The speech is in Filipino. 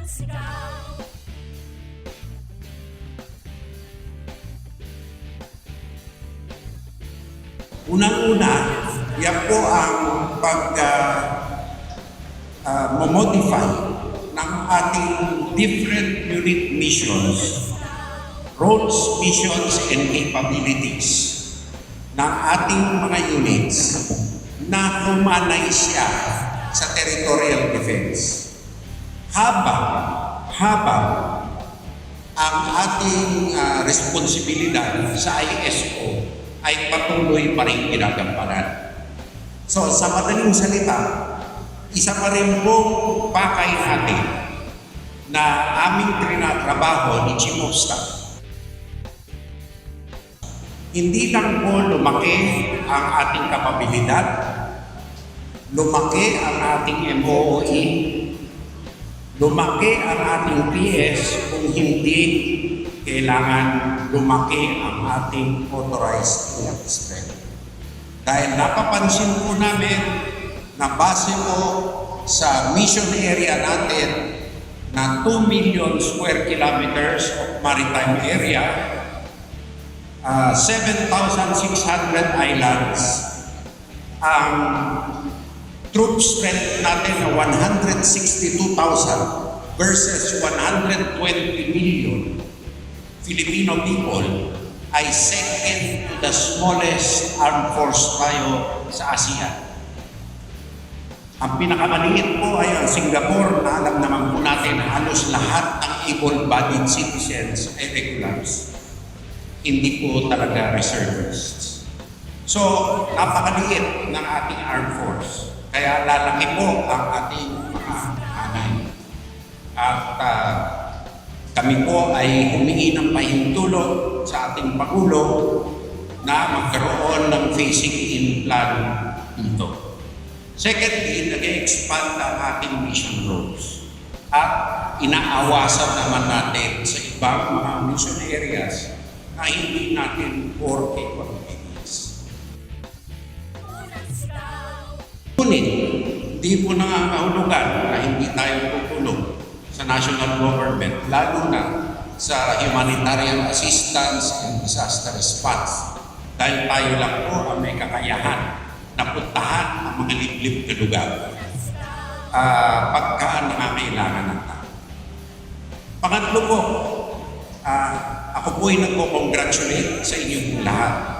Unang sigaw Unang-una, yan po ang pag uh, uh, modify ng ating different unit missions, roles, missions, and capabilities ng ating mga units na humanay siya sa territorial defense. Habang, habang ang ating ah, responsibilidad sa ISO ay patuloy pa rin ginagampanan. So sa madaling salita, isa pa rin pong pakay natin na aming trinatrabaho ni Chief of Staff. Hindi lang po lumaki ang ating kapabilidad, lumaki ang ating MOOE, lumaki ang ating PS kung hindi kailangan lumaki ang ating authorized net strength. Dahil napapansin po namin na base po sa mission area natin na 2 million square kilometers of maritime area, uh, 7,600 islands, ang troop strength natin na 162,000 versus 120 million Filipino people ay second to the smallest armed force tayo sa ASEAN. Ang pinakamaliit po ay ang Singapore na alam naman po natin na halos lahat ng able-bodied citizens ay regulars. Hindi po talaga reservists. So, napakaliit ng ating armed force. Kaya lalaki po ang ating hanay. At ah, kami po ay humingi ng pahintulot sa ating Pangulo na magkaroon ng phasing in plan dito. Secondly, nag-expand ang ating mission roles. At inaawasan naman natin sa ibang mga mission areas na hindi natin core Ngunit, di po nangangahulugan na hindi tayo tutulong sa national government, lalo na sa humanitarian assistance and disaster response. Dahil tayo lang po ang may kakayahan na puntahan ang mga liblib na lugar ah, pagka nangangailangan ng tao. Pangatlo po, ah, ako po ay nagko-congratulate sa inyong lahat